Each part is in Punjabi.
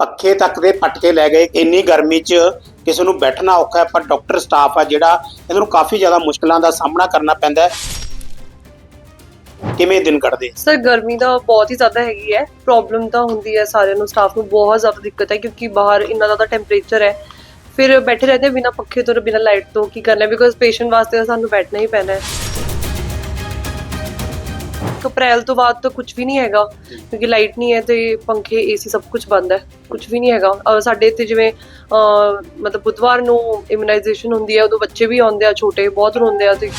ਪੱਖੇ ਤੱਕ ਦੇ ਪੱਟ ਕੇ ਲੈ ਗਏ। ਇੰਨੀ ਗਰਮੀ 'ਚ ਕਿਸੇ ਨੂੰ ਬੈਠਣਾ ਔਖਾ ਹੈ, ਪਰ ਡਾਕਟਰ ਸਟਾਫ ਆ ਜਿਹੜਾ ਇਹਨਾਂ ਨੂੰ ਕਾਫੀ ਜ਼ਿਆਦਾ ਮੁਸ਼ਕਲਾਂ ਦਾ ਸਾਹਮਣਾ ਕਰਨਾ ਪੈਂਦਾ ਹੈ। ਕਿਵੇਂ ਦਿਨ ਕੱਢਦੇ ਸਰ, ਗਰਮੀ ਦਾ ਬਹੁਤ ਹੀ ਜ਼ਿਆਦਾ ਹੈਗੀ ਹੈ। ਪ੍ਰੋਬਲਮ ਤਾਂ ਹੁੰਦੀ ਹੈ ਸਾਰਿਆਂ ਨੂੰ ਸਟਾਫ ਨੂੰ ਬਹੁਤ ਜ਼ਿਆਦਾ ਦਿੱਕਤ ਹੈ, ਕਿਉਂਕਿ ਬਾਹਰ ਇੰਨਾ ਜ਼ਿਆਦਾ ਟੈਂਪਰੇਚਰ ਹੈ। ਫਿਰ ਬੈਠੇ ਰਹਿੰਦੇ ਬਿਨਾ ਪੱਖੇ ਤੋਂ ਬਿਨਾ ਲਾਈਟ ਤੋਂ ਕੀ ਕਰਨਾ ਬਿਕੋਜ਼ ਪੇਸ਼ੈਂਟ ਵਾਸਤੇ ਸਾਨੂੰ ਬੈਠਣਾ ਹੀ ਪੈਣਾ ਹੈ। ਇੱਕ ਅਪ੍ਰੈਲ ਤੋਂ ਬਾਅਦ ਤਾਂ ਕੁਝ ਵੀ ਨਹੀਂ ਹੈਗਾ, ਕਿਉਂਕਿ ਲਾਈਟ ਨਹੀਂ ਹੈ ਤੇ ਪੰਖੇ ਏਸੀ ਸਭ ਕੁਝ ਬੰਦ ਹੈ ਕੁਝ ਵੀ ਨਹੀਂ ਹੈਗਾ। ਅਹ ਸਾਡੇ ਇੱਥੇ ਜਿਵੇਂ, ਅਹ ਮਤਲਬ ਬੁੱਧਵਾਰ ਨੂੰ ਇਮਿਊਨਾਈਜੇਸ਼ਨ ਹੁੰਦੀ ਹੈ, ਉਦੋਂ ਬੱਚੇ ਵੀ ਆਉਂਦੇ ਆ, ਛੋਟੇ ਬਹੁਤ ਰੋਂਦੇ ਆ ਤੇ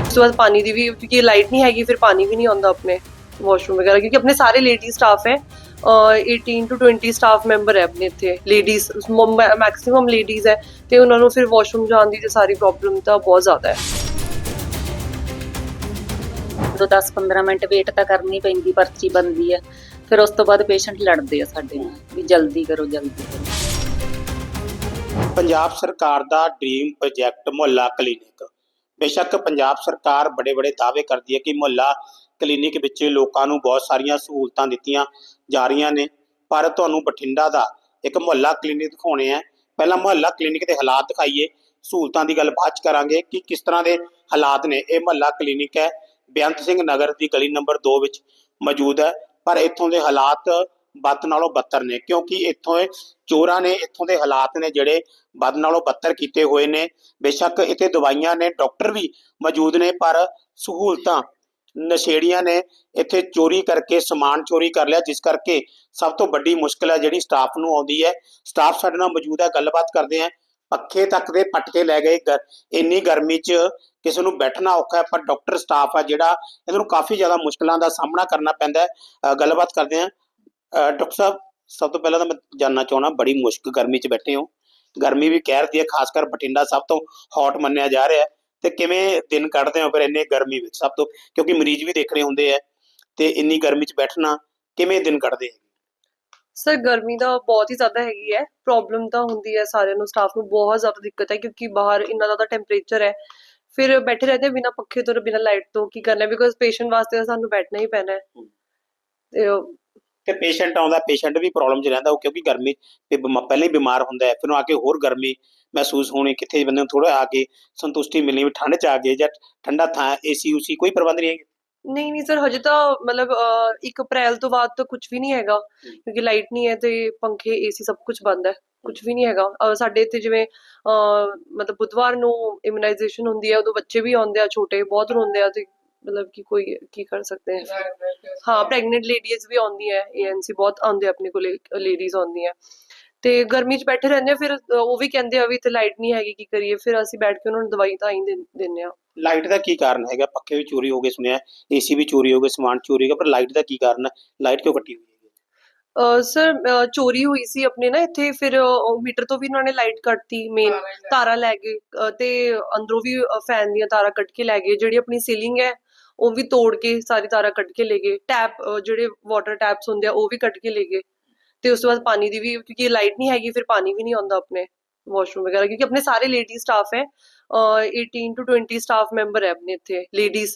ਉਸ ਤੋਂ ਬਾਅਦ ਪਾਣੀ ਦੀ ਵੀ, ਕਿਉਂਕਿ ਲਾਈਟ ਨਹੀਂ ਹੈਗੀ, ਫਿਰ ਪਾਣੀ ਵੀ ਨਹੀਂ ਆਉਂਦਾ ਆਪਣੇ ਵਾਸ਼ਰੂਮ ਵਗੈਰਾ, ਕਿਉਂਕਿ ਆਪਣੇ ਸਾਰੇ ਲੇਡੀ ਸਟਾਫ ਹੈ। ਅਹ 18 ਟੂ 20 ਸਟਾਫ ਮੈਂਬਰ ਹੈ ਆਪਣੇ ਇੱਥੇ ਲੇਡੀਜ਼ ਮੈਕਸਿਮਮ ਲੇਡੀਜ਼ ਹੈ ਤੇ ਉਹਨਾਂ ਨੂੰ ਫਿਰ ਵਾਸ਼ਰੂਮ ਜਾਣ ਦੀ ਤੇ ਸਾਰੀ ਪ੍ਰੋਬਲਮ ਤਾਂ ਬਹੁਤ ਜ਼ਿਆਦਾ ਹੈ। ਤੋਂ 10-15 ਮਿੰਟ ਵੇਟ ਤਾਂ ਕਰਨੀ ਪੈਂਦੀ, ਪਰਚੀ ਬਣਦੀ ਹੈ ਫਿਰ ਉਸ ਤੋਂ ਬਾਅਦ ਪੇਸ਼ੈਂਟ ਲੜਦੇ ਆ ਸਾਡੇ ਨਾਲ ਵੀ ਜਲਦੀ ਕਰੋ ਜਲਦੀ ਕਰੋ। ਪੰਜਾਬ ਸਰਕਾਰ ਦਾ ਡ੍ਰੀਮ ਪ੍ਰੋਜੈਕਟ ਮੁਹੱਲਾ ਕਲੀਨਿਕ ਬੇਸ਼ੱਕ ਪੰਜਾਬ ਸਰਕਾਰ ਬੜੇ ਬੜੇ ਦਾਅਵੇ ਕਰਦੀ ਹੈ ਕਿ ਮੁਹੱਲਾ ਕਲੀਨਿਕ ਵਿੱਚ ਲੋਕਾਂ ਨੂੰ ਬਹੁਤ ਸਾਰੀਆਂ ਸਹੂਲਤਾਂ ਦਿੱਤੀਆਂ ਜਾ ਰਹੀਆਂ ਨੇ, ਪਰ ਤੁਹਾਨੂੰ ਬਠਿੰਡਾ ਦਾ ਇੱਕ ਮੁਹੱਲਾ ਕਲੀਨਿਕ ਦਿਖਾਉਣੇ ਆ। ਪਹਿਲਾਂ ਮੁਹੱਲਾ ਕਲੀਨਿਕ ਦੇ ਹਾਲਾਤ ਦਿਖਾਈਏ, ਸਹੂਲਤਾਂ ਦੀ ਗੱਲ ਬਾਅਦ ਚ ਕਰਾਂਗੇ ਕਿ ਕਿਸ ਤਰ੍ਹਾਂ ਦੇ ਹਾਲਾਤ ਨੇ। ਇਹ ਮੁਹੱਲਾ ਕਲੀਨਿਕ ਹੈ ਬੇਅੰਤ ਸਿੰਘ ਨਗਰ ਦੀ ਗਲੀ ਨੰਬਰ 2 ਵਿੱਚ ਮੌਜੂਦ ਹੈ, ਪਰ ਇੱਥੋਂ ਦੇ ਹਾਲਾਤ ਬੱਤ ਨਾਲੋਂ ਬੱਤਰ ਨੇ, ਕਿਉਂਕਿ ਇੱਥੋਂ ਚੋਰਾਂ ਨੇ, ਇੱਥੋਂ ਦੇ ਹਾਲਾਤ ਨੇ ਜਿਹੜੇ ਵੱਧ ਨਾਲੋਂ ਬੱਤਰ ਕੀਤੇ ਹੋਏ ਨੇ। ਬੇਸ਼ੱਕ ਇੱਥੇ ਦਵਾਈਆਂ ਨੇ, ਡਾਕਟਰ ਵੀ ਮੌਜੂਦ ਨੇ, ਪਰ ਸਹੂਲਤਾਂ ਨਸ਼ੇੜੀਆਂ ਨੇ। ਇੱਥੇ ਚੋਰੀ ਕਰਕੇ, ਸਮਾਨ ਚੋਰੀ ਕਰ ਲਿਆ, ਜਿਸ ਕਰਕੇ ਸਭ ਤੋਂ ਵੱਡੀ ਮੁਸ਼ਕਲ ਹੈ ਜਿਹੜੀ ਸਟਾਫ ਨੂੰ ਆਉਂਦੀ ਹੈ। ਸਟਾਫ ਸਾਡੇ ਨਾਲ ਮੌਜੂਦ ਹੈ, ਗੱਲਬਾਤ ਕਰਦੇ ਆ ਪੱਖੇ ਤੱਕ ਦੇ ਪਟਕੇ ਲੈ ਗਏ ਇੰਨੀ ਗਰਮੀ 'ਚ ਕਿਸੇ ਨੂੰ ਬੈਠਣਾ ਔਖਾ ਹੈ, ਪਰ ਡਾਕਟਰ ਸਟਾਫ ਆ ਜਿਹੜਾ, ਇਹਨਾਂ ਨੂੰ ਕਾਫੀ ਜ਼ਿਆਦਾ ਮੁਸ਼ਕਲਾਂ ਦਾ ਸਾਹਮਣਾ ਕਰਨਾ ਪੈਂਦਾ ਹੈ। ਗੱਲਬਾਤ ਕਰਦੇ ਆ ਡਾਕਟਰ ਸਾਹਿਬ, ਸਭ ਤੋਂ ਪਹਿਲਾਂ ਤਾਂ ਮੈਂ ਜਾਨਣਾ ਚਾਹਣਾ ਬੜੀ ਮੁਸ਼ਕ ਗਰਮੀ 'ਚ ਬੈਠੇ ਹੋ। ਗਰਮੀ ਵੀ ਕਹਿਰ ਦੀ ਹੈ, ਖਾਸ ਕਰ ਬਠਿੰਡਾ ਸਭ ਤੋਂ ਹੌਟ ਮੰਨਿਆ ਜਾ ਰਿਹਾ ਤੇ ਕਿਵੇਂ ਦਿਨ ਕੱਢਦੇ ਹੋ ਫਿਰ ਇੰਨੇ ਗਰਮੀ ਵਿੱਚ ਸਭ ਤੋਂ? ਕਿਉਂਕਿ ਮਰੀਜ਼ ਵੀ ਦੇਖਣੇ ਹੁੰਦੇ ਆ ਤੇ ਇੰਨੀ ਗਰਮੀ 'ਚ ਬੈਠਣਾ ਕਿਵੇਂ ਦਿਨ ਕੱਢਦੇ ਹੈ ਸਰ, ਗਰਮੀ ਦਾ ਬਹੁਤ ਹੀ ਜ਼ਿਆਦਾ ਹੈਗੀ ਹੈ। ਪ੍ਰੋਬਲਮ ਤਾਂ ਹੁੰਦੀ ਹੈ ਸਾਰਿਆਂ ਨੂੰ ਸਟਾਫ ਨੂੰ ਬਹੁਤ ਜ਼ਿਆਦਾ ਦਿੱਕਤ ਹੈ, ਕਿਉਂਕਿ ਬਾਹਰ ਇੰਨਾ ਜ਼ਿਆਦਾ ਟੈਂਪਰੇਚਰ ਹੈ। ਫਿਰ ਬੈਠੇ ਰਹਦੇ ਬਿਨਾ ਪੱਖੇ ਤੋਂ ਬਿਨਾ ਲਾਈਟ ਤੋਂ ਕੀ ਕਰਨਾ? ਬਿਕੋਜ਼ ਪੇਸ਼ੈਂਟ ਵਾਸਤੇ ਤਾਂ ਸਾਨੂੰ ਬੈਠਣਾ ਹੀ ਪੈਣਾ ਹੈ। ਤੇ ਉਹ- ਤੇ ਪੇਸ਼ੈਂਟ ਆਉਂਦਾ ਪੇਸ਼ੈਂਟ ਵੀ ਪ੍ਰੋਬਲਮ 'ਚ ਰਹਿੰਦਾ ਉਹ ਕਿਉਂਕਿ ਗਰਮੀ ਤੇ ਬਿਮਾ- ਪਹਿਲਾਂ ਹੀ ਬਿਮਾਰ ਹੁੰਦਾ ਹੈ। ਫਿਰ ਉਹਨੂੰ ਆ ਕੇ ਹੋਰ ਗਰਮੀ ਮਹਿਸੂਸ ਹੋਣੀ ਕਿੱਥੇ ਬੰਦੇ ਨੂੰ ਥੋੜਾ ਆ ਕੇ ਸੰਤੁਸ਼ਟੀ ਮਿਲਣੀ ਵੀ ਠੰਡ 'ਚ ਆ ਗਏ ਜਾਂ ਠੰਡਾ ਥਾਂ ਏਸੀ ਉਸੀ ਕੋਈ ਪ੍ਰਬੰਧ ਨਹੀਂ ਹੈ। ਨਹੀਂ ਨਹੀਂ ਸਰ ਹਜੇ ਤਾਂ ਮਤਲਬ 1 ਅਪ੍ਰੈਲ ਤੋਂ ਬਾਅਦ ਤਾਂ ਕੁਝ ਵੀ ਨਹੀਂ ਹੈਗਾ ਕਿਉਂਕਿ ਲਾਈਟ ਨਹੀਂ ਹੈ ਤੇ ਪੰਖੇ ਏਸੀ ਸਭ ਕੁਝ ਬੰਦ ਹੈ ਕੁਝ ਵੀ ਨਹੀਂ ਹੈਗਾ। ਸਾਡੇ ਇੱਥੇ ਜਿਵੇਂ ਮਤਲਬ ਬੁੱਧਵਾਰ ਨੂੰ ਇਮਿਊਨਾਈਜੇਸ਼ਨ ਹੁੰਦੀ ਹੈ ਉਦੋਂ ਬੱਚੇ ਵੀ ਆਉਂਦੇ ਆ ਛੋਟੇ ਬਹੁਤ ਰੋਂਦੇ ਆ ਤੇ ਮਤਲਬ ਕਿ ਕੋਈ ਕੀ ਕਰ ਸਕਦੇ ਹੈ ਹਾਂ ਪ੍ਰੈਗਨੈਂਟ ਲੇਡੀਜ਼ ਵੀ ਆਉਂਦੀਆਂ ਏਐਨਸੀ ਬਹੁਤ ਆਉਂਦੇ ਆਪਣੇ ਕੋਲੇ ਲੇਡੀਜ਼ ਆਉਂਦੀਆਂ। ਤੇ ਗਰਮੀ 'ਚ ਬੈਠੇ ਰਹਿੰਦੇ ਆ ਫਿਰ ਉਹ ਵੀ ਕਹਿੰਦੇ ਆ ਵੀ ਤੇ ਲਾਈਟ ਨਹੀਂ ਹੈਗੀ ਕੀ ਕਰੀਏ? ਫਿਰ ਅਸੀਂ ਬੈਠ ਕੇ ਉਹਨਾਂ ਨੂੰ ਦਵਾਈ ਤਾਂ ਹੀ ਦੇ- ਦਿੰਦੇ ਆ। ਲਾਈਟ ਦਾ ਕੀ ਕਾਰਨ ਹੈਗਾ? ਪੱਖੇ ਵੀ ਚੋਰੀ ਹੋ ਗਏ ਸੁਣਿਆ ਏਸੀ ਵੀ ਚੋਰੀ ਹੋ ਗਏ ਸਮਾਨ ਚੋਰੀ ਹੋ ਗਿਆ ਪਰ ਲਾਈਟ ਦਾ ਕੀ ਕਾਰਨ ਹੈ? ਲਾਈਟ ਕਿਉਂ ਕੱਟੀ ਹੋਈ ਹੈ ਸਰ ਚੋਰੀ ਹੋਈ ਸੀ ਆਪਣੇ ਨਾ ਇੱਥੇ ਫਿਰ ਮੀਟਰ ਤੋਂ ਵੀ ਉਹਨਾਂ ਨੇ ਲਾਈਟ ਕੱਟਤੀ ਮੇਨ ਤਾਰਾਂ ਲੈ ਗਏ ਅਹ ਤੇ ਅੰਦਰੋਂ ਵੀ ਫੈਨ ਦੀਆਂ ਤਾਰਾਂ ਕੱਟ ਕੇ ਲੈ ਗਏ। ਜਿਹੜੀ ਆਪਣੀ ਸੀਲਿੰਗ ਹੈ ਉਹ ਵੀ ਤੋੜ ਕੇ ਸਾਰੀ ਤਾਰਾਂ ਕੱਟ ਕੇ ਲੈ ਗਏ। ਟੈਪ ਜਿਹੜੇ ਵਾਟਰ ਟੈਪਸ ਹੁੰਦੇ ਆ ਉਹ ਵੀ ਕੱਟ ਕੇ ਲੈ ਗਏ। ਤੇ ਉਸ ਤੋਂ ਬਾਅਦ ਪਾਣੀ ਦੀ ਵੀ ਕਿਉਂਕਿ ਲਾਈਟ ਨਹੀਂ ਹੈਗੀ ਫਿਰ ਪਾਣੀ ਵੀ ਨਹੀਂ ਆਉਂਦਾ ਆਪਣੇ ਵਾਸ਼ਰੂਮ ਵਗੈਰਾ ਕਿਉਂਕਿ ਆਪਣੇ ਸਾਰੇ ਲੇਡੀ ਸਟਾਫ ਹੈ ਅਹ 18 ਟੂ 20 ਸਟਾਫ ਮੈਂਬਰ ਹੈ ਆਪਣੇ ਇੱਥੇ ਲੇਡੀਜ਼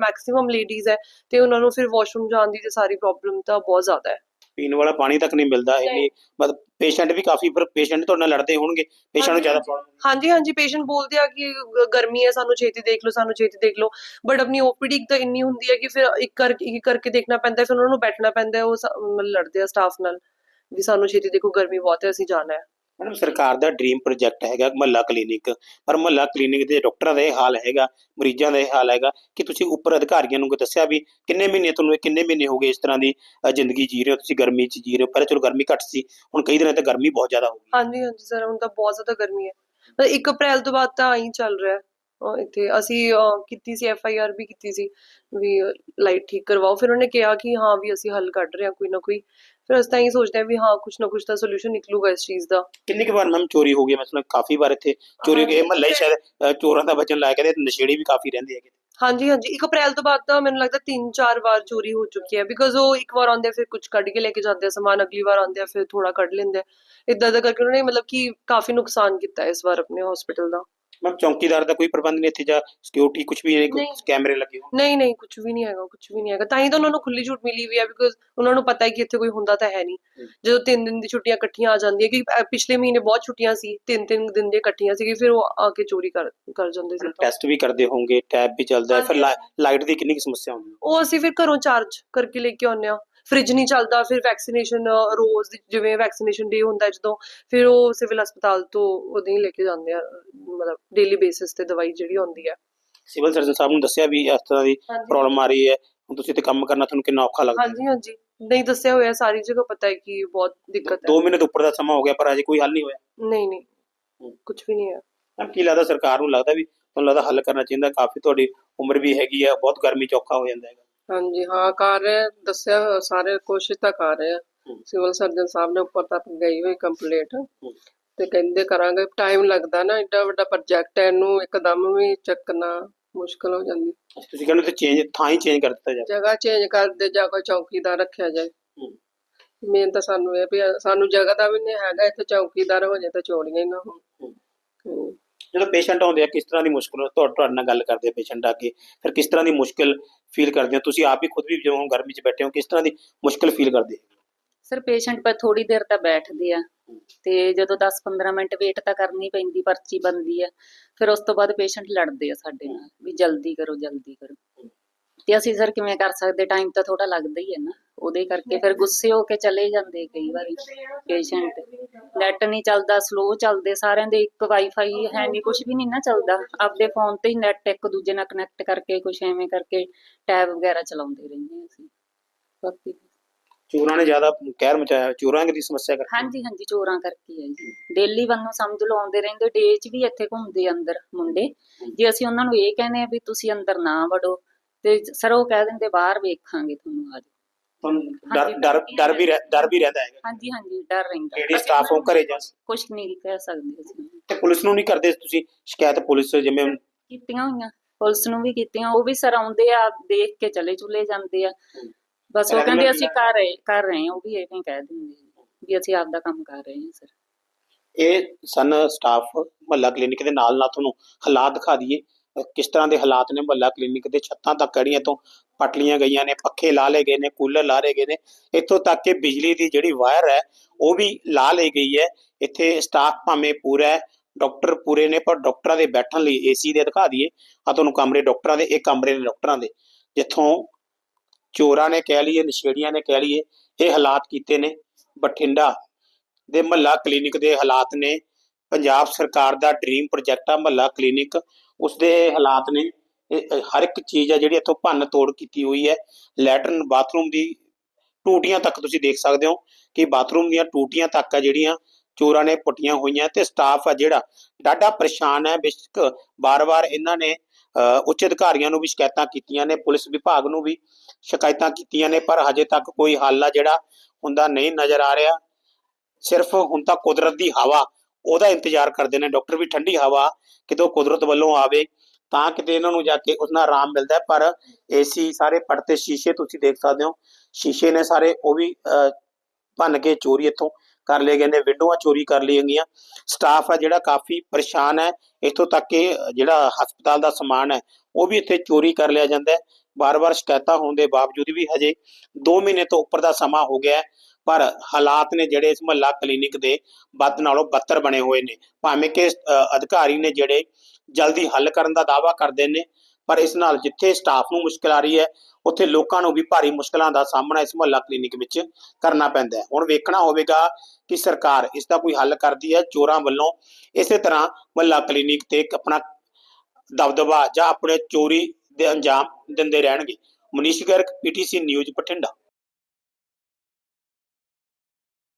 ਮੈਕਸਿਮਮ ਲੇਡੀਜ਼ ਹੈ ਤੇ ਉਹਨਾਂ ਨੂੰ ਫਿਰ ਵਾਸ਼ਰੂਮ ਜਾਣ ਦੀ ਤੇ ਸਾਰੀ ਪ੍ਰੋਬਲਮ ਤਾਂ ਬਹੁਤ ਜ਼ਿਆਦਾ ਹੈ ਪੀਣ ਵਾਲਾ ਪਾਣੀ ਤੱਕ ਨਹੀਂ ਮਿਲਦਾ ਇੰਨੀ ਮਤਲਬ ਪੇਸ਼ੈਂਟ ਵੀ ਕਾਫੀ ਫਿਰ ਪੇਸ਼ੈਂਟ ਤੁਹਾਡੇ ਨਾਲ ਲੜਦੇ ਹੋਣਗੇ ਪੇਸ਼ੈਂਟ ਨੂੰ ਜ਼ਿਆਦਾ ਪ੍ਰੋਬਲਮ ਹਾਂਜੀ ਹਾਂਜੀ ਪੇਸ਼ੈਂਟ ਬੋਲਦੇ ਆ ਕਿ ਗ- ਗਰਮੀ ਹੈ ਸਾਨੂੰ ਛੇਤੀ ਦੇਖ ਲਓ ਸਾਨੂੰ ਛੇਤੀ ਦੇਖ ਲਓ। ਬਟ ਆਪਣੀ ਓਪੀਡੀ ਤਾਂ ਇੰਨੀ ਹੁੰਦੀ ਹੈ ਕਿ ਫਿਰ ਇੱਕ ਕਰ ਇੱਕ ਕਰਕੇ ਦੇਖਣਾ ਪੈਂਦਾ ਹੈ, ਫਿਰ ਉਹਨਾਂ ਨੂੰ ਬੈਠਣਾ ਪੈਂਦਾ ਹੈ, ਉਹ ਸ- ਮਤਲਬ ਲੜਦੇ ਆ ਸਟਾਫ ਨਾਲ ਵੀ ਸਾਨੂੰ ਛੇਤੀ ਦੇਖੋ ਗਰਮੀ ਬਹੁਤ ਹੈ ਅਸੀਂ ਜਾਣਾ ਹੈ। ਮੈਡਮ, ਸਰਕਾਰ ਦਾ ਡ੍ਰੀਮ ਪ੍ਰੋਜੈਕਟ ਹੈਗਾ ਮਹੱਲਾ ਕਲੀਨਿਕ ਪਰ ਮਹੱਲਾ ਕਲੀਨਿਕ ਦੇ ਡਾਕਟਰਾਂ ਦਾ ਇਹ ਹਾਲ ਹੈਗਾ, ਮਰੀਜ਼ਾਂ ਦਾ ਇਹ ਹਾਲ ਹੈਗਾ ਕਿ ਤੁਸੀਂ ਉੱਪਰ ਅਧਿਕਾਰੀਆਂ ਨੂੰ ਦੱਸਿਆ ਵੀ ਕਿੰਨੇ ਮਹੀਨੇ ਤੁਹਾਨੂੰ ਕਿੰਨੇ ਮਹੀਨੇ ਹੋ ਗਏ ਇਸ ਤਰ੍ਹਾਂ ਦੀ ਜ਼ਿੰਦਗੀ ਜੀ ਰਹੇ ਹੋ, ਤੁਸੀਂ ਗਰਮੀ 'ਚ ਜੀ ਰਹੇ ਹੋ। ਪਹਿਲਾਂ ਚਲੋ ਗਰਮੀ ਘੱਟ ਸੀ, ਹੁਣ ਕਈ ਦਿਨਾਂ ਤੇ ਗਰਮੀ ਬਹੁਤ ਜ਼ਿਆਦਾ ਹੋ ਗਈ। ਹਾਂਜੀ ਹਾਂਜੀ ਸਰ ਹੁਣ ਤਾਂ ਬਹੁਤ ਜ਼ਿਆਦਾ ਗਰਮੀ ਹੈ। ਪਰ 1 ਅਪ੍ਰੈਲ ਤੋਂ ਬਾਅਦ ਤਾਂ ਆਈ ਚੱਲ ਰਿਹਾ ਇੱਥੇ ਅਸੀਂ ਕੀਤੀ ਸੀ ਐਫ ਆਈ ਆਰ ਵੀ ਕੀਤੀ ਸੀ ਵੀ ਲਾਈਟ ਠੀਕ ਕਰਵਾਓ। ਫਿਰ ਉਹਨੇ ਕਿਹਾ ਕਿ ਹਾਂ ਵੀ ਅਸੀਂ ਹੱਲ ਕੱਢ ਰਹੇ ਹਾਂ ਕੋਈ ਨਾ ਕੋਈ। ਫਿਰ ਅਸੀਂ ਤਾਂ ਇਹ ਸੋਚਦੇ ਹਾਂ ਵੀ ਹਾਂ ਕੁਝ ਨਾ ਕੁਝ ਤਾਂ ਸੋਲੂਸ਼ਨ ਨਿਕਲੂਗਾ ਇਸ ਚੀਜ਼ ਦਾ। ਕਿੰਨੀ ਕੁ ਵਾਰ ਮੈਮ ਚੋਰੀ ਹੋ ਗਈ ਮਤਲਬ ਕਾਫੀ ਵਾਰ ਇੱਥੇ ਚੋਰੀ ਹੋ ਗਈ ਇਹ ਮਹੱਲਾ ਸ਼ਾਇਦ ਅ, ਚੋਰਾਂ ਦਾ ਬਚਨ ਲਾਇਆ ਕਹਿੰਦੇ ਨਸ਼ੇੜੀ ਵੀ ਕਾਫੀ ਰਹਿੰਦੇ ਹੈਗੇ। ਹਾਂਜੀ ਹਾਂਜੀ। 1 ਅਪ੍ਰੈਲ ਤੋਂ ਬਾਅਦ ਤਾਂ ਮੈਨੂੰ ਲੱਗਦਾ 3-4 ਵਾਰ ਚੋਰੀ ਹੋ ਚੁੱਕੀ ਹੈ। ਬਿਕਾਜ਼ ਉਹ ਇੱਕ ਵਾਰ ਆਉਂਦੇ ਆ, ਫਿਰ ਕੁਝ ਕੱਢ ਕੇ ਲੈ ਕੇ ਜਾਂਦੇ ਆ ਸਮਾਨ ਅਗਲੀ ਵਾਰ ਆਉਂਦੇ ਆ ਫਿਰ ਥੋੜਾ ਕੱਢ ਲੈਂਦੇ ਆ। ਇਦਾਂ ਦਾ ਕਰਕੇ ਉਹਨਾਂ ਨੇ ਮਤਲਬ ਕਿ ਕਾਫੀ ਨੁਕਸਾਨ ਕੀਤਾ ਹੈ ਇਸ ਵਾਰ ਆਪਣੇ ਹਸਪੀਟਲ ਦਾ। ਮੈਮ ਚੌਕੀਦਾਰ ਦਾ ਕੋਈ ਪ੍ਰਬੰਧ ਨਹੀਂ ਇੱਥੇ ਜਾਂ ਸਿਕਿਉਰਿਟੀ ਕੁਝ ਵੀ ਨਹੀਂ ਨਹੀਂ। ਕੈਮਰੇ ਲੱਗੇ ਹੋਣ ਨਹੀਂ ਨਹੀਂ ਕੁਝ ਵੀ ਨਹੀਂ ਹੈਗਾ ਕੁਝ ਵੀ ਨਹੀਂ ਹੈਗਾ ਤਾਂ ਹੀ ਤਾਂ ਉਹਨਾਂ ਨੂੰ ਖੁੱਲੀ ਛੂਟ ਮਿਲੀ ਵੀ ਹੈ ਬਿਕੋਜ਼ ਉਹਨਾਂ ਨੂੰ ਪਤਾ ਹੈ ਕਿ ਇੱਥੇ ਕੋਈ ਹੁੰਦਾ ਤਾਂ ਹੈ ਨਹੀਂ ਹਮ। ਜਦੋਂ ਤਿੰਨ ਦਿਨ ਦੀ ਛੁੱਟੀਆਂ ਇਕੱਠੀਆਂ ਆ ਜਾਂਦੀਆਂ ਕਿ ਪਿਛਲੇ ਮਹੀਨੇ ਬਹੁਤ ਛੁੱਟੀਆਂ ਸੀ ਤਿੰਨ ਤਿੰਨ ਦਿਨ ਦੀਆਂ ਇਕੱਠੀਆਂ ਸੀ ਫਿਰ ਉਹ ਆ ਕੇ ਚੋਰੀ ਕਰ ਕਰ ਜਾਂਦੇ ਸੀ ਟੈਸਟ ਵੀ ਕਰਦੇ ਹੋਵੋਗੇ ਟੈਬ ਵੀ ਚੱਲਦਾ ਹੈ ਫਿਰ। ਲਾਈਟ ਦੀ ਕਿੰਨੀ ਕੁ ਸਮੱਸਿਆ ਹੁੰਦੀ ਹੈ ਉਹ ਅਸੀਂ ਫਿਰ ਘਰੋਂ ਚਾਰਜ ਕਰਕੇ ਲੈ ਕੇ ਆਉਂਦੇ ਆ ਫ੍ਰਿਜ ਨਹੀਂ ਚੱਲਦਾ ਫਿਰ ਵੈਕਸੀਨੇਸ਼ਨ ਰੋਜ਼ ਜਿਵੇਂ ਵੈਕਸੀਨੇਸ਼ਨ ਡੇ ਹੁੰਦਾ ਜਦੋਂ ਫਿਰ ਉਹ ਸਿਵਲ ਹਸਪਤਾਲ ਤੋਂ ਉਹਦੇ ਹੀ ਲੈ ਕੇ ਜਾਂਦੇ ਆ ਮਤਲਬ ਡੇਲੀ ਬੇਸਿਸ ਤੇ ਦਵਾਈ ਜਿਹੜੀ ਆਉਂਦੀ ਆ। ਸਿਵਲ ਸਰਜਨ ਸਾਹਿਬ ਨੂੰ ਦੱਸਿਆ ਵੀ ਇਸ ਤਰ੍ਹਾਂ ਦੀ ਪ੍ਰੋਬਲਮ ਆ ਰਹੀ ਹੈ। ਹੁਣ ਤੁਸੀਂ ਤੇ ਕੰਮ ਕਰਨਾ ਤੁਹਾਨੂੰ ਕਿੰਨਾ ਔਖਾ ਲੱਗਦਾ ਹੈ? ਹਾਂਜੀ ਹਾਂਜੀ। ਨਹੀਂ ਦੱਸਿਆ ਹੋਇਆ ਸਾਰੀ ਜਗ੍ਹਾ ਪਤਾ ਹੈ ਕਿ ਬਹੁਤ ਦਿੱਕਤ ਹੈ। ਦੋ ਮਹੀਨੇ ਤੋਂ ਉੱਪਰ ਦਾ ਸਮਾਂ ਹੋ ਗਿਆ ਪਰ ਅਜੇ ਕੋਈ ਹੱਲ ਨਹੀਂ ਹੋਇਆ। ਨਹੀਂ ਨਹੀਂ। ਕੁਝ ਵੀ ਨਹੀਂ ਹੈ ਮੈਮ ਕੀ ਲੱਗਦਾ ਸਰਕਾਰ ਨੂੰ ਲੱਗਦਾ ਵੀ ਤੁਹਾਨੂੰ ਲੱਗਦਾ ਹੱਲ ਕਰਨਾ ਚਾਹੀਦਾ? ਕਾਫੀ ਤੁਹਾਡੀ ਉਮਰ ਵੀ ਹੈਗੀ ਆ ਬਹੁਤ ਗਰਮੀ ਚ ਔਖਾ ਹੋ ਜਾਂਦਾ ਹੈਗਾ। ਹਾਂਜੀ ਹਾਂ ਕਰ ਰਹੇ ਆ, ਦੱਸਿਆ ਹੋਇਆ, ਸਾਰੇ ਕੋਸ਼ਿਸ਼ ਤਾਂ ਕਰ ਰਹੇ ਆ। ਹਮ। ਸਿਵਲ ਸਰਜਨ ਸਾਹਿਬ ਨੇ ਉੱਪਰ ਤੱਕ ਗਈ ਹੋਈ ਕੰਪਲੀਟ। ਤੇ ਕਹਿੰਦੇ ਕਰਾਂਗੇ। ਟਾਈਮ ਲੱਗਦਾ ਨਾ ਏਡਾ ਵੱਡਾ ਪ੍ਰੋਜੈਕਟ ਹੈ ਇਹਨੂੰ ਇੱਕਦਮ ਵੀ ਚੱਕਣਾ ਮੁਸ਼ਕਲ ਹੋ ਜਾਂਦੀ। ਤੁਸੀਂ ਕਹਿੰਦੇ ਤੇ ਚੇਂਜ ਥਾਂ ਹੀ ਚੇਂਜ ਕਰ ਦਿੱਤਾ ਜਾਵੇ। ਜਗ੍ਹਾ ਚੇਂਜ ਕਰ ਦੇ ਜਾਂ ਕੋਈ ਚੌਕੀਦਾਰ ਰੱਖਿਆ ਜਾਏ। ਮੇਨ ਤਾਂ ਸਾਨੂੰ ਇਹ ਵੀ ਸਾਨੂੰ ਜਗ੍ਹਾ ਦਾ ਵੀ ਨਹੀਂ ਹੈਗਾ ਇੱਥੇ ਚੌਕੀਦਾਰ ਹੋ ਜਾਏ ਤਾਂ ਚੋਰੀਆਂ ਹੀ ਨਾ ਹੋਣ। ਜਦੋਂ ਪੇਸ਼ੈਂਟ ਆਉਂਦੇ ਆ ਕਿਸ ਤਰ੍ਹਾਂ ਦੀ ਮੁਸ਼ਕਲ ਤੁਹਾਡੇ ਨਾਲ ਗੱਲ ਕਰਦੇ ਆ ਪੇਸ਼ੈਂਟ ਆ ਕੇ ਫਿਰ ਕਿਸ ਤਰ੍ਹਾਂ ਦੀ ਮੁਸ਼ਕਲ ਫੀਲ ਕਰਦੇ ਹੋ? ਤੁਸੀਂ ਆਪ ਵੀ ਖੁਦ ਵੀ ਜਦੋਂ ਗਰਮੀ 'ਚ ਬੈਠੇ ਹੋ ਕਿਸ ਤਰ੍ਹਾਂ ਦੀ ਮੁਸ਼ਕਲ ਫੀਲ ਕਰਦੇ? ਹੋ ਸਰ ਪੇਸ਼ੈਂਟ ਪਰ ਥੋੜੀ ਦੇਰ ਤਾਂ ਬੈਠਦੇ ਆ। ਤੇ ਜਦੋਂ 10-15 ਮਿੰਟ ਵੇਟ ਤਾਂ ਕਰਨੀ ਪੈਂਦੀ ਪਰਚੀ ਬੰਦੀ ਆ। ਫਿਰ ਉਸ ਤੋਂ ਬਾਅਦ ਪੇਸ਼ੈਂਟ ਲੜਦੇ ਆ ਸਾਡੇ ਨਾਲ ਵੀ ਜਲਦੀ ਕਰੋ ਜਲਦੀ ਕਰੋ। ਤੇ ਅਸੀਂ ਸਰ ਕਿਵੇਂ ਕਰ ਸਕਦੇ? ਟਾਈਮ ਤਾਂ ਥੋੜਾ ਲੱਗਦਾ ਹੀ ਹੈ ਨਾ। ਉਹਦੇ ਕਰਕੇ ਫਿਰ ਗੁੱਸੇ ਹੋ ਕੇ ਚਲੇ ਜਾਂਦੇ ਕਈ ਵਾਰੀ ਪੇਸ਼ੈਂਟ ਨੈਟ ਨਹੀਂ ਚੱਲਦਾ ਸਲੋ ਚੱਲਦੇ ਸਾਰਿਆਂ ਦੇ ਇੱਕ ਵਾਈਫਾਈ ਹੈ ਨਹੀਂ ਕੁਝ ਵੀ ਨਹੀਂ ਨਾ ਚੱਲਦਾ। ਆਪਦੇ ਫੋਨ ਤੇ ਹੀ ਨੈਟ ਇੱਕ ਦੂਜੇ ਨਾਲ ਕਨੈਕਟ ਕਰਕੇ ਕੁਝ ਐਵੇਂ ਕਰਕੇ ਟੈਬ ਵਗੈਰਾ ਚਲਾਉਂਦੇ ਰਹਿੰਦੇ ਅਸੀਂ। ਬਾਕੀ ਚੋਰਾਂ ਨੇ ਜ਼ਿਆਦਾ ਕਹਿਰ ਮਚਾਇਆ ਚੋਰਾਂ ਦੀ ਸਮੱਸਿਆ ਕਰਕੇ। ਹਾਂਜੀ ਹਾਂਜੀ ਚੋਰਾਂ ਕਰਕੇ ਹੈ ਜੀ। ਡੇਲੀ ਵੱਲੋਂ ਸਮਝ ਲਓ ਆਉਂਦੇ ਰਹਿੰਦੇ ਡੇ 'ਚ ਵੀ ਇੱਥੇ ਘੁੰਮਦੇ ਅੰਦਰ ਮੁੰਡੇ। ਜੇ ਅਸੀਂ ਉਹਨਾਂ ਨੂੰ ਇਹ ਕਹਿੰਦੇ ਆ ਵੀ ਤੁਸੀਂ ਅੰਦਰ ਨਾ ਵੜੋ ਤੇ ਸਰ ਉਹ ਕਹਿ ਦਿੰਦੇ ਬਾਹਰ ਵੇਖਾਂਗੇ ਤੁਹਾਨੂੰ ਤੁਹਾਨੂੰ ਡਰ ਡਰ ਡਰ ਵੀ ਡਰ ਵੀ ਰਹਿੰਦਾ ਹੈਗਾ। ਹਾਂਜੀ ਹਾਂਜੀ ਡਰ ਰਹਿੰਦਾ। ਕਿਹੜੀ ਸਟਾਫ ਨੂੰ ਘਰੇ ਜਾ ਕੁਝ ਨਹੀਂ ਕਹਿ ਸਕਦੇ ਅਸੀਂ। ਤੇ ਪੁਲਿਸ ਨੂੰ ਨਹੀਂ ਕਰਦੇ ਤੁਸੀਂ ਸ਼ਿਕਾਇਤ ਪੁਲਿਸ ਜਿਵੇਂ ਕੀਤੀਆਂ ਹੋਈਆਂ। ਪੁਲਿਸ ਨੂੰ ਵੀ ਕੀਤੀਆਂ। ਉਹ ਵੀ ਸਰ ਆਉਂਦੇ ਆ ਦੇਖ ਕੇ ਚਲੇ ਚੁਲੇ ਜਾਂਦੇ ਆ। ਬਸ ਉਹ ਕਹਿੰਦੇ ਅਸੀਂ ਕਰ ਰਹੇ ਕਰ ਰਹੇ ਹਾਂ ਉਹ ਵੀ ਐਵੇਂ ਕਹਿ ਦਿੰਦੇ ਵੀ ਅਸੀਂ ਆਪਦਾ ਕੰਮ ਕਰ ਰਹੇ ਹਾਂ ਸਰ ਇਹ ਸਨ ਸਟਾਫ ਮਹੱਲਾ ਕਲੀਨਿਕ ਦੇ ਨਾਲ ਨਾਲ ਤੁਹਾਨੂੰ ਹਾਲਾਤ ਦਿਖਾ ਦਈਏ। ਕਿਸ ਤਰ੍ਹਾਂ ਦੇ ਹਾਲਾਤ ਨੇ ਮਹੱਲਾ ਕਲੀਨਿਕ ਦੇ? ਛੱਤਾਂ ਤੱਕ ਕੜੀਆਂ ਤੋਂ ਪਟਲੀਆਂ ਗਈਆਂ ਨੇ ਪੱਖੇ ਲਾ ਲਏ ਗਏ ਨੇ ਕੂਲਰ ਲਾ ਲਏ ਗਏ ਨੇ। ਇੱਥੋਂ ਤੱਕ ਕਿ ਬਿਜਲੀ ਦੀ ਜਿਹੜੀ ਵਾਇਰ ਹੈ ਉਹ ਵੀ ਲਾ ਲਈ ਗਈ ਹੈ। ਇੱਥੇ ਸਟਾਫ ਭਾਵੇਂ ਪੂਰਾ ਹੈ ਡਾਕਟਰ ਪੂਰੇ ਨੇ ਪਰ ਡਾਕਟਰਾਂ ਦੇ ਬੈਠਣ ਲਈ ਏਸੀ ਦੇ ਦਿਖਾ ਦਈਏ। ਆ ਤੁਹਾਨੂੰ ਕਮਰੇ ਡਾਕਟਰਾਂ ਦੇ ਇਹ ਕਮਰੇ ਨੇ ਡਾਕਟਰਾਂ ਦੇ। ਜਿੱਥੋਂ ਚੋਰਾਂ ਨੇ ਕਹਿ ਲਈਏ, ਨਸ਼ੇੜੀਆਂ ਨੇ ਕਹਿ ਲਈਏ, ਇਹ ਹਾਲਾਤ ਕੀਤੇ ਨੇ। ਬਠਿੰਡਾ ਦੇ ਮਹੱਲਾ ਕਲੀਨਿਕ ਦੇ ਹਾਲਾਤ ਨੇ। ਪੰਜਾਬ ਸਰਕਾਰ ਦਾ ਡ੍ਰੀਮ ਪ੍ਰੋਜੈਕਟ ਆ, ਮਹੱਲਾ ਕਲੀਨਿਕ। ਉਸ ਦੇ ਹਾਲਾਤ ਨੇ। ਹਰ ਇੱਕ ਚੀਜ਼ ਆ ਜਿਹੜੀ ਇੱਥੋਂ ਭੰਨ ਤੋੜ ਕੀਤੀ ਹੋਈ ਹੈ। ਲੈਟਰਨ ਬਾਥਰੂਮ ਦੀ ਟੂਟੀਆਂ ਤੱਕ ਤੁਸੀਂ ਦੇਖ ਸਕਦੇ ਹੋ ਕਿ ਬਾਥਰੂਮ ਦੀਆਂ ਟੂਟੀਆਂ ਤੱਕ ਆ ਜਿਹੜੀਆਂ ਚੋਰਾਂ ਨੇ ਪੁੱਟੀਆਂ ਹੋਈਆਂ ਤੇ ਸਟਾਫ ਆ ਜਿਹੜਾ। ਡਾਢਾ ਪਰੇਸ਼ਾਨ ਹੈ ਬੇਸ਼ੱਕ। ਬਾਰ-ਬਾਰ ਇਹਨਾਂ ਨੇ ਉੱਚ ਅਧਿਕਾਰੀਆਂ ਨੂੰ ਵੀ ਸ਼ਿਕਾਇਤਾਂ ਕੀਤੀਆਂ ਨੇ, ਪੁਲਿਸ ਵਿਭਾਗ ਨੂੰ ਵੀ ਸ਼ਿਕਾਇਤਾਂ ਕੀਤੀਆਂ ਨੇ, ਪਰ ਹਜੇ ਤੱਕ ਕੋਈ ਹੱਲ ਆ ਜਿਹੜਾ ਹੁੰਦਾ ਨਹੀਂ ਨਜ਼ਰ ਆ ਰਿਹਾ। ਸਿਰਫ ਹੁਣ ਤਾਂ ਕੁਦਰਤ ਦੀ ਹਵਾ, ਉਹਦਾ ਇੰਤਜ਼ਾਰ ਕਰਦੇ ਨੇ। ਡਾਕਟਰ ਵੀ ਠੰਡੀ ਹਵਾ ਕਿਤੋਂ ਕੁਦਰਤ ਵੱਲੋਂ ਆਵੇ, ਤਾਂ ਕਿਤੇ ਇਹਨਾਂ ਨੂੰ ਜਾ ਕੇ ਉਸ ਨਾਲ ਆਰਾਮ ਮਿਲਦਾ ਪਰ ਏਸੀ ਸਾਰੇ ਪੜਤੇ ਸ਼ੀਸ਼ੇ ਤੁਸੀਂ ਦੇਖ ਸਕਦੇ ਹੋ। ਸ਼ੀਸ਼ੇ ਨੇ ਸਾਰੇ ਉਹ ਵੀ ਭੰਨ ਕੇ ਚੋਰੀ ਇੱਥੋਂ ਕਰ ਲਏ ਗਏ ਨੇ, ਵਿੰਡੋਆਂ ਚੋਰੀ ਕਰ ਲਈਆਂ ਗਈਆਂ। ਸਟਾਫ ਹੈ ਜਿਹੜਾ ਕਾਫੀ ਪਰੇਸ਼ਾਨ ਹੈ। ਇੱਥੋਂ ਤੱਕ ਕਿ ਜਿਹੜਾ ਹਸਪਤਾਲ ਦਾ ਸਮਾਨ ਹੈ, ਉਹ ਵੀ ਇੱਥੇ ਚੋਰੀ ਕਰ ਲਿਆ ਜਾਂਦਾ ਹੈ। ਬਾਰ-ਬਾਰ ਸ਼ਿਕਾਇਤਾਂ ਹੋਣ ਦੇ ਬਾਵਜੂਦ ਵੀ ਹਜੇ 2 ਮਹੀਨੇ ਤੋਂ ਉੱਪਰ ਦਾ ਸਮਾਂ ਹੋ ਗਿਆ ਹੈ, ਪਰ ਹਾਲਾਤ ਨੇ ਜਿਹੜੇ ਇਸ ਮਹੱਲਾ ਕਲੀਨਿਕ ਦੇ ਵੱਧ ਨਾਲੋਂ ਬੱਤਰ ਬਣੇ ਹੋਏ ਨੇ। ਭਾਵੇਂ ਕਿ ਅਧਿਕਾਰੀ ਨੇ ਜਿਹੜੇ ਜਲਦੀ ਹੱਲ ਕਰਨ ਦਾ ਦਾਅਵਾ ਕਰਦੇ ਨੇ, ਪਰ ਇਸ ਨਾਲ ਜਿੱਥੇ ਸਟਾਫ ਨੂੰ ਮੁਸ਼ਕਲ ਆ ਰਹੀ ਹੈ ਉੱਥੇ ਲੋਕਾਂ ਨੂੰ ਵੀ ਭਾਰੀ ਮੁਸ਼ਕਲਾਂ ਦਾ ਸਾਹਮਣਾ ਇਸ ਮਹੱਲਾ ਕਲੀਨਿਕ ਵਿੱਚ ਕਰਨਾ ਪੈਂਦਾ ਹੈ। ਹੁਣ ਵੇਖਣਾ ਹੋਵੇਗਾ ਕਿ ਸਰਕਾਰ ਇਸ ਦਾ ਕੋਈ ਹੱਲ ਕਰਦੀ ਹੈ। ਚੋਰਾਂ ਵੱਲੋਂ ਇਸੇ ਤਰ੍ਹਾਂ ਮਹੱਲਾ ਕਲੀਨਿਕ ਤੇ ਆਪਣਾ ਦਬਦਬਾ ਜਾਂ ਆਪਣੇ ਚੋਰੀ ਦੇ ਅੰਜਾਮ ਦਿੰਦੇ ਰਹਿਣਗੇ। Manish Garg PTC news Bathinda.